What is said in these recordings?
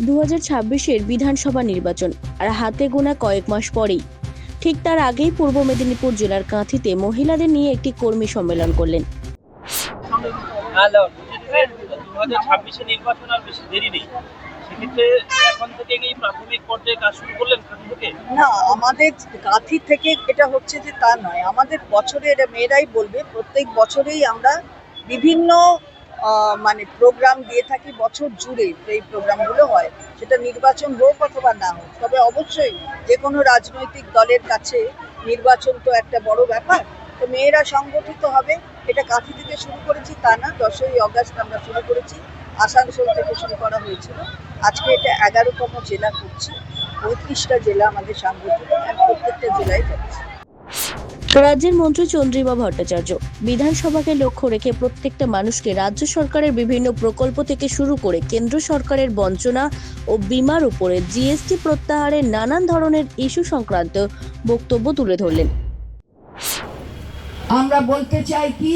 দু হাজার ছাব্বিশের বিধানসভা নির্বাচন আর হাতে গোনা কয়েক মাস পরেই। ঠিক তার আগেই পূর্ব মেদিনীপুর জেলার কাঁথিতে মহিলাদের নিয়ে একটি কর্মী সম্মেলন করলেন। হ্যালো দু হাজার ছাব্বিশে নির্বাচন আর বেশি দেরি নেই। এখন থেকে কি প্রাথমিক পর্যায়ে কাজ শুরু করলেন থেকে? না আমাদের গাঁথি থেকে এটা হচ্ছে যে তা নয়। আমাদের বছরে এটা মেয়েরাই বলবে প্রত্যেক বছরেই আমরা বিভিন্ন মানে প্রোগ্রাম দিয়ে থাকি বছর জুড়ে এই প্রোগ্রামগুলো হয়, সেটা নির্বাচন হোক অথবা না হোক, তবে অবশ্যই যে কোনো রাজনৈতিক দলের কাছে নির্বাচন তো একটা বড় ব্যাপার, তো মেয়েরা সংগঠিত হবে, এটা কাঁথি থেকে শুরু করেছি, তা না, দশই অগাস্ট আমরা শুরু করেছি, আসানসোল থেকে শুরু করা হয়েছিল, আজকে এটা এগারোতম জেলা করছি, পঁয়ত্রিশটা জেলা আমাদের সাংগঠনিক প্রত্যেকটা জেলায় যাচ্ছে। রাজ্যের মন্ত্রী চন্দ্রিমা ভট্টাচার্য, বিধানসভাকে লক্ষ্য রেখে প্রত্যেকটা মানুষকে রাজ্য সরকারের বিভিন্ন প্রকল্প থেকে শুরু করে কেন্দ্র সরকারের বঞ্চনা ও বিমার উপরে জিএসটি প্রত্যাহারের নানান ধরনের ইস্যু সংক্রান্ত বক্তব্য তুলে ধরলেন। আমরা বলতে চাই কি?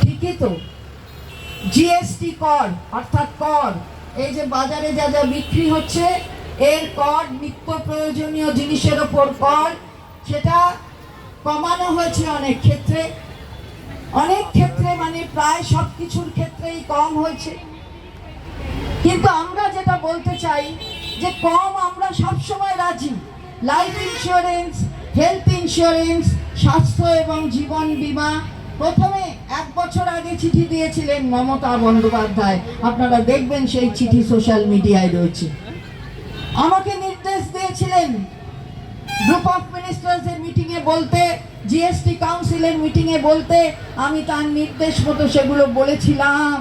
ঠিকই তো। জিএসটি কর, অর্থাৎ কর। এই যে বাজারে যা যা বিক্রি হচ্ছে, এর কর, নিত্য প্রয়োজনীয় জিনিসের ওপর কর সেটা কমানো হয়েছে অনেক ক্ষেত্রে। অনেক ক্ষেত্রে মানে প্রায় সব কিছুর ক্ষেত্রেই কম হয়েছে। কিন্তু আমরা যেটা বলতে চাই যে কম আমরা সবসময় রাজি। লাইফ ইন্স্যুরেন্স হেলথ ইন্স্যুরেন্স স্বাস্থ্য এবং জীবন বীমা। প্রথমে এক বছর আগে চিঠি দিয়েছিলেন মমতা বন্দ্যোপাধ্যায়। আপনারা দেখবেন সেই চিঠি সোশ্যাল মিডিয়ায় রয়েছে। আমাকে নির্দেশ দিয়েছিলেন গ্রুপ অফ মিনিস্টার্সের মিটিংয়ে বলতে জিএসটি কাউন্সিলের মিটিংয়ে বলতে, আমি তার নির্দেশ মতো সেগুলো বলেছিলাম।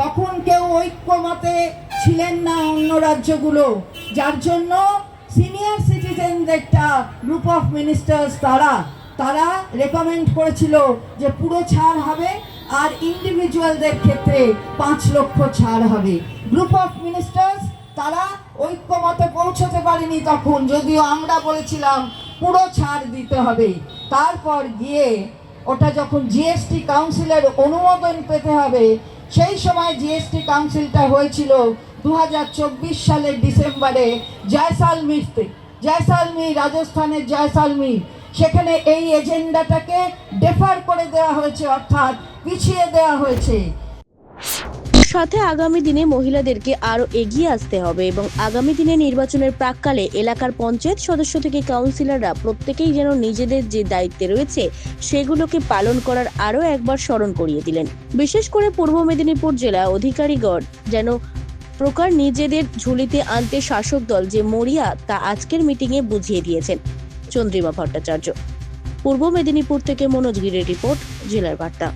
তখন কেউ ঐক্যমতে ছিলেন না অন্য রাজ্যগুলো। যার জন্য সিনিয়র সিটিজেনদেরটা গ্রুপ অফ মিনিস্টার্স তারা তারা রেকমেন্ড করেছিল যে পুরো ছাড় হবে আর ইন্ডিভিজুয়ালদের ক্ষেত্রে পাঁচ লক্ষ ছাড় হবে। গ্রুপ অফ মিনিস্টার্স তারা ঐক্যমতে পৌঁছতে পারেনি তখন, যদিও আমরা বলেছিলাম, পুরো ছাড় দিতে হবে। তারপর গিয়ে ওটা যখন জিএসটি কাউন্সিলের অনুমোদন পেতে হবে, সেই সময় জিএসটি কাউন্সিলটা হয়েছিল দু হাজার চব্বিশ সালের ডিসেম্বরে জয়সালমিরতে। জয়সালমি রাজস্থানের জয়সালমি সেখানে এই এজেন্ডাটাকে ডেফার করে দেওয়া হয়েছে, অর্থাৎ পিছিয়ে দেওয়া হয়েছে। সাথে আগামী দিনে মহিলাদেরকে আরও এগিয়ে আসতে হবে এবং আগামী দিনে নির্বাচনের প্রাককালে এলাকার পঞ্চায়েত সদস্য থেকে কাউন্সিলররা প্রত্যেকেই যেন নিজেদের যে দায়িত্বে রয়েছে সেগুলোকে পালন করার আরও একবার স্মরণ করিয়ে দিলেন। বিশেষ করে পূর্ব মেদিনীপুর জেলা অধিকারীগণ, যেন প্রকার নিজেদের ঝুলিতে আনতে শাসক দল যে মরিয়া তা আজকের মিটিংয়ে বুঝিয়ে দিয়েছেন। চন্দ্রিমা ভট্টাচার্য, পূর্ব মেদিনীপুর থেকে মনোজ গিরের রিপোর্ট, জেলার বার্তা।